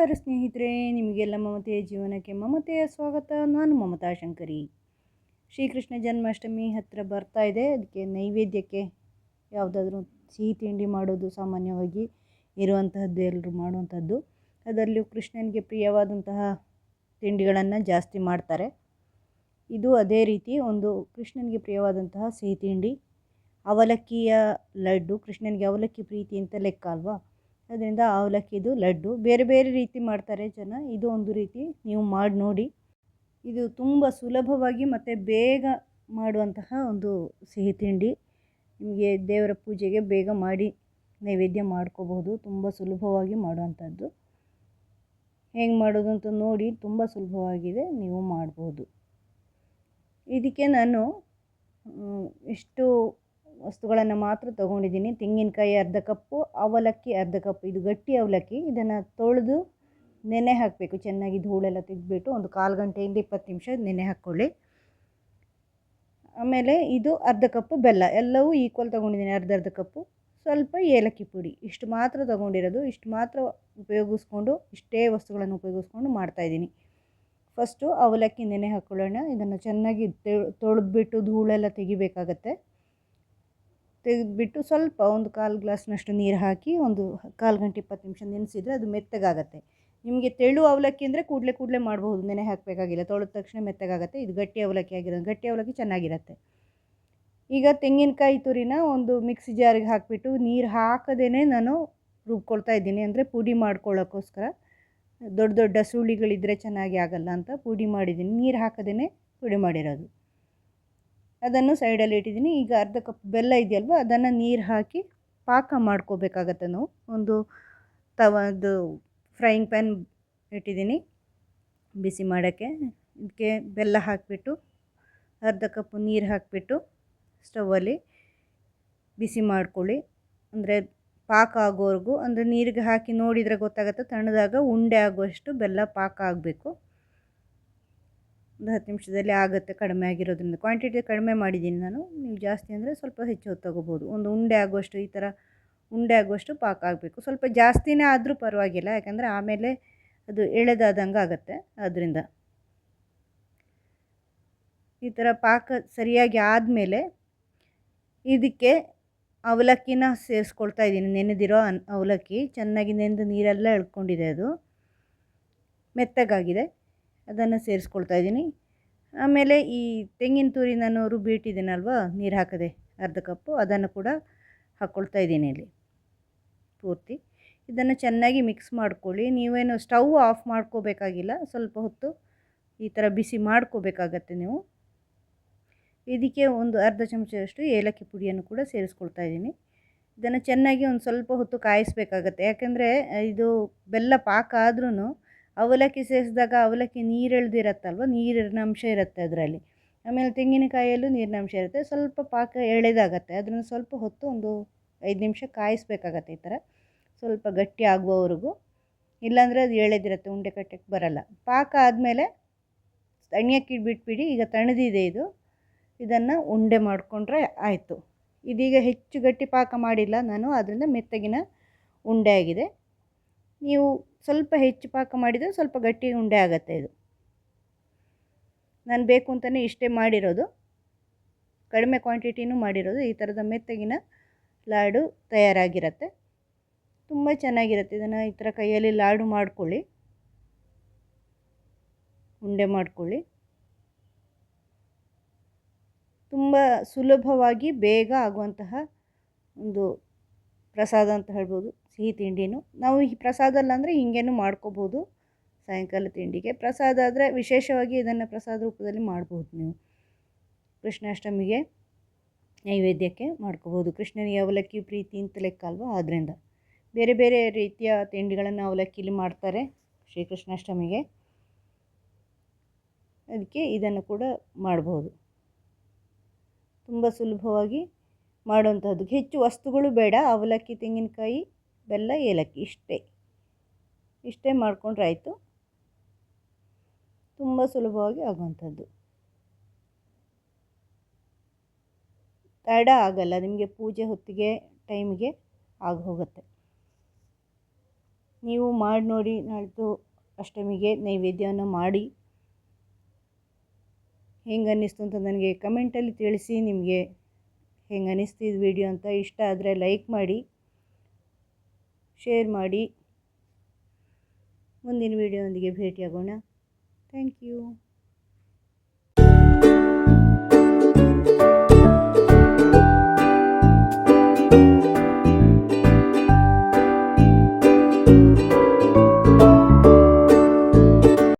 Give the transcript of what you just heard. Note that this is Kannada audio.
ನಮಸ್ಕಾರ ಸ್ನೇಹಿತರೆ, ನಿಮಗೆಲ್ಲ ಮಮತೆಯ ಜೀವನಕ್ಕೆ ಮಮತೆಯ ಸ್ವಾಗತ. ನಾನು ಮಮತಾ ಶಂಕರಿ. ಶ್ರೀಕೃಷ್ಣ ಜನ್ಮಾಷ್ಟಮಿ ಹತ್ತಿರ ಬರ್ತಾ ಇದೆ. ಅದಕ್ಕೆ ನೈವೇದ್ಯಕ್ಕೆ ಯಾವುದಾದ್ರೂ ಸಿಹಿ ತಿಂಡಿ ಮಾಡೋದು ಸಾಮಾನ್ಯವಾಗಿ ಇರುವಂತಹದ್ದು ಎಲ್ಲರೂ ಮಾಡುವಂಥದ್ದು ಅದರಲ್ಲೂ ಕೃಷ್ಣನಿಗೆ ಪ್ರಿಯವಾದಂತಹ ತಿಂಡಿಗಳನ್ನು ಜಾಸ್ತಿ ಮಾಡ್ತಾರೆ. ಇದು ಅದೇ ರೀತಿ ಒಂದು ಕೃಷ್ಣನಿಗೆ ಪ್ರಿಯವಾದಂತಹ ಸಿಹಿ ತಿಂಡಿ. ಅವಲಕ್ಕಿಯ ಲಡ್ಡು, ಕೃಷ್ಣನಿಗೆ ಅವಲಕ್ಕಿ ಪ್ರೀತಿ ಅಂತ ಲೆಕ್ಕ ಅಲ್ವಾ? ಅದರಿಂದ ಅವಲಕ್ಕಿದು, ಲಡ್ಡು, ಬೇರೆ ಬೇರೆ ರೀತಿ ಮಾಡ್ತಾರೆ ಜನ. ಇದು ಒಂದು ರೀತಿ ನೀವು ಮಾಡಿ ನೋಡಿ. ಇದು ತುಂಬ ಸುಲಭವಾಗಿ ಮತ್ತು ಬೇಗ ಮಾಡುವಂತಹ ಒಂದು ಸಿಹಿ ತಿಂಡಿ. ನಿಮಗೆ ದೇವರ ಪೂಜೆಗೆ ಬೇಗ ಮಾಡಿ ನೈವೇದ್ಯ ಮಾಡ್ಕೋಬಹುದು. ತುಂಬ ಸುಲಭವಾಗಿ ಮಾಡುವಂಥದ್ದು. ಹೇಗೆ ಮಾಡೋದು ಅಂತ ನೋಡಿ ತುಂಬ ಸುಲಭವಾಗಿದೆ. ನೀವು ಮಾಡ್ಬೋದು. ಇದಕ್ಕೆ ನಾನು ಇಷ್ಟು ವಸ್ತುಗಳನ್ನು ಮಾತ್ರ ತೊಗೊಂಡಿದ್ದೀನಿ. ತೆಂಗಿನಕಾಯಿ ಅರ್ಧ ಕಪ್ಪು, ಅವಲಕ್ಕಿ ಅರ್ಧ ಕಪ್ಪು. ಇದು ಗಟ್ಟಿ ಅವಲಕ್ಕಿ. ಇದನ್ನು ತೊಳೆದು ನೆನೆ ಹಾಕಬೇಕು. ಚೆನ್ನಾಗಿ ಧೂಳೆಲ್ಲ ತೆಗೆದ್ಬಿಟ್ಟು ಒಂದು ಕಾಲು ಗಂಟೆಯಿಂದ ಇಪ್ಪತ್ತು ನಿಮಿಷ ನೆನೆ ಹಾಕ್ಕೊಳ್ಳಿ. ಆಮೇಲೆ ಇದು ಅರ್ಧ ಕಪ್ಪು ಬೆಲ್ಲ. ಎಲ್ಲವೂ ಈಕ್ವಲ್ ತೊಗೊಂಡಿದ್ದೀನಿ ಅರ್ಧ ಅರ್ಧ ಕಪ್ಪು. ಸ್ವಲ್ಪ ಏಲಕ್ಕಿ ಪುಡಿ. ಇಷ್ಟು ಮಾತ್ರ ತೊಗೊಂಡಿರೋದು. ಇಷ್ಟು ಮಾತ್ರ ಉಪಯೋಗಿಸ್ಕೊಂಡು, ಇಷ್ಟೇ ವಸ್ತುಗಳನ್ನು ಉಪಯೋಗಿಸ್ಕೊಂಡು ಮಾಡ್ತಾಯಿದ್ದೀನಿ ಫಸ್ಟು ಅವಲಕ್ಕಿ ನೆನೆ ಹಾಕ್ಕೊಳ್ಳೋಣ ಇದನ್ನು ಚೆನ್ನಾಗಿ ತೊಳೆದ್ಬಿಟ್ಟು ಧೂಳೆಲ್ಲ ತೆಗಿಬೇಕಾಗತ್ತೆ. ತೆಗೆದ್ಬಿಟ್ಟು ಸ್ವಲ್ಪ ಒಂದು ಕಾಲು ಗ್ಲಾಸ್ನಷ್ಟು ನೀರು ಹಾಕಿ ಒಂದು ಕಾಲು ಗಂಟೆ ಇಪ್ಪತ್ತು ನಿಮಿಷ ನೆನೆಸಿದರೆ ಅದು ಮೆತ್ತಗಾಗತ್ತೆ. ನಿಮಗೆ ತೆಳು ಅವಲಕ್ಕಿ ಅಂದರೆ ಕೂಡಲೇ ಕೂಡಲೇ ಮಾಡಬಹುದು ನೆನೆ ಹಾಕಬೇಕಾಗಿಲ್ಲ. ತೊಳೆದ ತಕ್ಷಣ ಮೆತ್ತಗಾಗತ್ತೆ. ಇದು ಗಟ್ಟಿ ಅವಲಕ್ಕಿ ಆಗಿರೋದು. ಗಟ್ಟಿ ಅವಲಕ್ಕಿ ಚೆನ್ನಾಗಿರುತ್ತೆ. ಈಗ ತೆಂಗಿನಕಾಯಿ ತುರಿನ ಒಂದು ಮಿಕ್ಸಿ ಜಾರಿಗೆ ಹಾಕಿಬಿಟ್ಟು ನೀರು ಹಾಕದೇ ನಾನು ರುಬ್ಕೊಳ್ತಾ ಇದ್ದೀನಿ. ಅಂದರೆ ಪುಡಿ ಮಾಡ್ಕೊಳ್ಳೋಕ್ಕೋಸ್ಕರ. ದೊಡ್ಡ ದೊಡ್ಡ ಸುಳಿಗಳಿದ್ದರೆ ಚೆನ್ನಾಗಿ ಆಗಲ್ಲ ಅಂತ ಪುಡಿ ಮಾಡಿದ್ದೀನಿ. ನೀರು ಹಾಕದೇ ಪುಡಿ ಮಾಡಿರೋದು. ಅದನ್ನು ಸೈಡಲ್ಲಿ ಇಟ್ಟಿದ್ದೀನಿ. ಈಗ ಅರ್ಧ ಕಪ್ ಬೆಲ್ಲ ಇದೆಯಲ್ವ, ಅದನ್ನು ನೀರು ಹಾಕಿ ಪಾಕ ಮಾಡ್ಕೋಬೇಕಾಗತ್ತೆ ನಾವು. ಒಂದು ತವದು ಫ್ರೈಯಿಂಗ್ ಪ್ಯಾನ್ ಇಟ್ಟಿದ್ದೀನಿ ಬಿಸಿ ಮಾಡೋಕ್ಕೆ. ಇದಕ್ಕೆ ಬೆಲ್ಲ ಹಾಕಿಬಿಟ್ಟು, ಅರ್ಧ ಕಪ್ ನೀರು ಹಾಕಿಬಿಟ್ಟು ಸ್ಟವಲ್ಲಿ ಬಿಸಿ ಮಾಡ್ಕೊಳ್ಳಿ. ಅಂದರೆ ಪಾಕ ಆಗೋವರೆಗೂ, ಅಂದರೆ ನೀರಿಗೆ ಹಾಕಿ ನೋಡಿದರೆ ಗೊತ್ತಾಗುತ್ತೆ ತಣ್ಣದಾಗ ಉಂಡೆ ಆಗುವಷ್ಟು ಬೆಲ್ಲ ಪಾಕ ಆಗಬೇಕು. ಒಂದು ಹತ್ತು ನಿಮಿಷದಲ್ಲಿ ಆಗುತ್ತೆ ಕಡಿಮೆ ಆಗಿರೋದ್ರಿಂದ. ಕ್ವಾಂಟಿಟಿ ಕಡಿಮೆ ಮಾಡಿದ್ದೀನಿ ನಾನು. ನೀವು ಜಾಸ್ತಿ ಅಂದರೆ ಸ್ವಲ್ಪ ಹೆಚ್ಚು ಹೊತ್ತು ತೊಗೋಬೋದು. ಒಂದು ಉಂಡೆ ಆಗುವಷ್ಟು ಈ ಥರ ಉಂಡೆ ಆಗುವಷ್ಟು ಪಾಕ ಆಗಬೇಕು. ಸ್ವಲ್ಪ ಜಾಸ್ತಿನೇ ಆದರೂ ಪರವಾಗಿಲ್ಲ. ಯಾಕಂದರೆ ಆಮೇಲೆ ಅದು ಎಳೆದಾದಂಗೆ ಆಗುತ್ತೆ ಅದರಿಂದ ಈ ಥರ ಪಾಕ ಸರಿಯಾಗಿ ಆದಮೇಲೆ ಇದಕ್ಕೆ ಅವಲಕ್ಕಿನ ಸೇರಿಸ್ಕೊಳ್ತಾ ಇದ್ದೀನಿ. ನೆನೆದಿರೋ ಅನ್, ಅವಲಕ್ಕಿ ಚೆನ್ನಾಗಿ ನೆನೆದು ನೀರೆಲ್ಲ ಎಳ್ಕೊಂಡಿದೆ ಅದು. ಮೆತ್ತಗಾಗಿದೆ. ಅದನ್ನು ಸೇರಿಸ್ಕೊಳ್ತಾ ಇದ್ದೀನಿ. ಆಮೇಲೆ ಈ ತೆಂಗಿನ ತುರಿ ನಾನು ರುಬ್ಬಿಟ್ಟಿದ್ದೀನಲ್ವ ನೀರು ಹಾಕದೆ ಅರ್ಧ ಕಪ್ಪು ಅದನ್ನು ಕೂಡ ಹಾಕ್ಕೊಳ್ತಾ ಇದ್ದೀನಿ ಇಲ್ಲಿ. ಪೂರ್ತಿ. ಇದನ್ನು ಚೆನ್ನಾಗಿ ಮಿಕ್ಸ್ ಮಾಡ್ಕೊಳ್ಳಿ. ನೀವೇನು ಸ್ಟವ್ ಆಫ್ ಮಾಡ್ಕೋಬೇಕಾಗಿಲ್ಲ, ಸ್ವಲ್ಪ ಹೊತ್ತು ಈ ಥರ ಬಿಸಿ ಮಾಡ್ಕೋಬೇಕಾಗತ್ತೆ ನೀವು. ಇದಕ್ಕೆ ಒಂದು ಅರ್ಧ ಚಮಚದಷ್ಟು ಏಲಕ್ಕಿ ಪುಡಿಯನ್ನು ಕೂಡ ಸೇರಿಸ್ಕೊಳ್ತಾ ಇದ್ದೀನಿ. ಇದನ್ನು ಚೆನ್ನಾಗಿ ಒಂದು ಸ್ವಲ್ಪ ಹೊತ್ತು ಕಾಯಿಸ್ಬೇಕಾಗತ್ತೆ. ಯಾಕೆಂದರೆ ಇದು ಬೆಲ್ಲ ಪಾಕ ಆದ್ರೂ ಅವಲಕ್ಕಿ ಸೇರಿಸಿದಾಗ ಅವಲಕ್ಕಿ ನೀರು ಎಳೆದಿರತ್ತಲ್ವ ನೀರಿನ ಅಂಶ ಇರುತ್ತೆ ಅದರಲ್ಲಿ. ಆಮೇಲೆ ತೆಂಗಿನಕಾಯಲ್ಲೂ ನೀರಿನ ಅಂಶ ಇರುತ್ತೆ. ಸ್ವಲ್ಪ ಪಾಕ ಎಳೆದಾಗತ್ತೆ. ಅದನ್ನು ಸ್ವಲ್ಪ ಹೊತ್ತು ಒಂದು ಐದು ನಿಮಿಷ ಕಾಯಿಸ್ಬೇಕಾಗತ್ತೆ ಈ ಥರ. ಸ್ವಲ್ಪ ಗಟ್ಟಿ ಆಗುವವರೆಗೂ. ಇಲ್ಲಾಂದರೆ ಅದು ಎಳೆದಿರುತ್ತೆ, ಉಂಡೆ ಕಟ್ಟಕ್ಕೆ ಬರಲ್ಲ. ಪಾಕ ಆದಮೇಲೆ ತಣ್ಯಕ್ಕೆ ಬಿಟ್ಬಿಡಿ ಈಗ ತಣದಿದೆ ಇದು. ಇದನ್ನು ಉಂಡೆ ಮಾಡಿಕೊಂಡ್ರೆ ಆಯಿತು. ಇದೀಗ ಹೆಚ್ಚು ಗಟ್ಟಿ ಪಾಕ ಮಾಡಿಲ್ಲ ನಾನು. ಅದರಿಂದ ಮೆತ್ತಗಿನ ಉಂಡೆ ಆಗಿದೆ. ನೀವು ಸ್ವಲ್ಪ ಹೆಚ್ಚು ಪಾಕ ಮಾಡಿದರೆ ಸ್ವಲ್ಪ ಗಟ್ಟಿ ಉಂಡೆ ಆಗುತ್ತೆ ಇದು. ನಾನು ಬೇಕು ಅಂತಲೇ ಇಷ್ಟೇ ಮಾಡಿರೋದು. ಕಡಿಮೆ ಕ್ವಾಂಟಿಟಿನೂ ಮಾಡಿರೋದು. ಈ ಥರದ ಮೆತ್ತಗಿನ ಲಾಡು ತಯಾರಾಗಿರುತ್ತೆ. ತುಂಬ ಚೆನ್ನಾಗಿರುತ್ತೆ. ಇದನ್ನು ಈ ಥರ ಕೈಯಲ್ಲಿ ಲಾಡು ಮಾಡ್ಕೊಳ್ಳಿ. ಉಂಡೆ ಮಾಡ್ಕೊಳ್ಳಿ. ತುಂಬ ಸುಲಭವಾಗಿ ಬೇಗ ಆಗುವಂತಹ ಒಂದು ಪ್ರಸಾದ ಅಂತ ಹೇಳ್ಬೋದು. ಸಿಹಿ ತಿಂಡಿನೂ. ನಾವು ಈ ಪ್ರಸಾದ ಅಲ್ಲ ಅಂದರೆ ಹಿಂಗೇನು ಮಾಡ್ಕೋಬೋದು. ಸಾಯಂಕಾಲ ತಿಂಡಿಗೆ ಪ್ರಸಾದ ಆದರೆ ವಿಶೇಷವಾಗಿ ಇದನ್ನು ಪ್ರಸಾದ ರೂಪದಲ್ಲಿ ಮಾಡ್ಬೋದು ನೀವು. ಕೃಷ್ಣಾಷ್ಟಮಿಗೆ ನೈವೇದ್ಯಕ್ಕೆ ಮಾಡ್ಕೋಬೋದು. ಕೃಷ್ಣನಿಗೆ ಅವಲಕ್ಕಿ ಪ್ರೀತಿ ಅಂತ ಲೆಕ್ಕ ಅಲ್ವಾ ಆದ್ದರಿಂದ ಬೇರೆ ಬೇರೆ ರೀತಿಯ ತಿಂಡಿಗಳನ್ನು ಅವಲಕ್ಕಿಲಿ ಮಾಡ್ತಾರೆ ಶ್ರೀಕೃಷ್ಣಾಷ್ಟಮಿಗೆ. ಅದಕ್ಕೆ ಇದನ್ನು ಕೂಡ ಮಾಡ್ಬೋದು. ತುಂಬ ಸುಲಭವಾಗಿ ಮಾಡುವಂಥದ್ದು ಹೆಚ್ಚು ವಸ್ತುಗಳು ಬೇಡ. ಅವಲಕ್ಕಿ, ತೆಂಗಿನಕಾಯಿ ಬೆಲ್ಲ, ಏಲಕ್ಕಿ ಇಷ್ಟೇ. ಇಷ್ಟೇ ಮಾಡಿಕೊಂಡ್ರೆ ಆಯಿತು ತುಂಬ ಸುಲಭವಾಗಿ ಆಗುವಂಥದ್ದು. ತಡ ಆಗಲ್ಲ, ನಿಮಗೆ ಪೂಜೆ ಹೊತ್ತಿಗೆ ಟೈಮಿಗೆ ಆಗಿ ಹೋಗುತ್ತೆ. ನೀವು ಮಾಡಿ ನೋಡಿ ನಾಳ್ದು ಅಷ್ಟಮಿಗೆ ನೈವೇದ್ಯವನ್ನು ಮಾಡಿ. ಹೆಂಗೆ ಅನ್ನಿಸ್ತು ಅಂತ ನನಗೆ ಕಮೆಂಟಲ್ಲಿ ತಿಳಿಸಿ, ನಿಮಗೆ ಹೆಂಗೆ ಅನ್ನಿಸ್ತು ಇದು ವಿಡಿಯೋ ಅಂತ ಇಷ್ಟ ಆದರೆ ಲೈಕ್ ಮಾಡಿ. ಶೇರ್ ಮಾಡಿ. ಮುಂದಿನ ವಿಡಿಯೋದೊಂದಿಗೆ ಭೇಟಿಯಾಗೋಣ. Thank you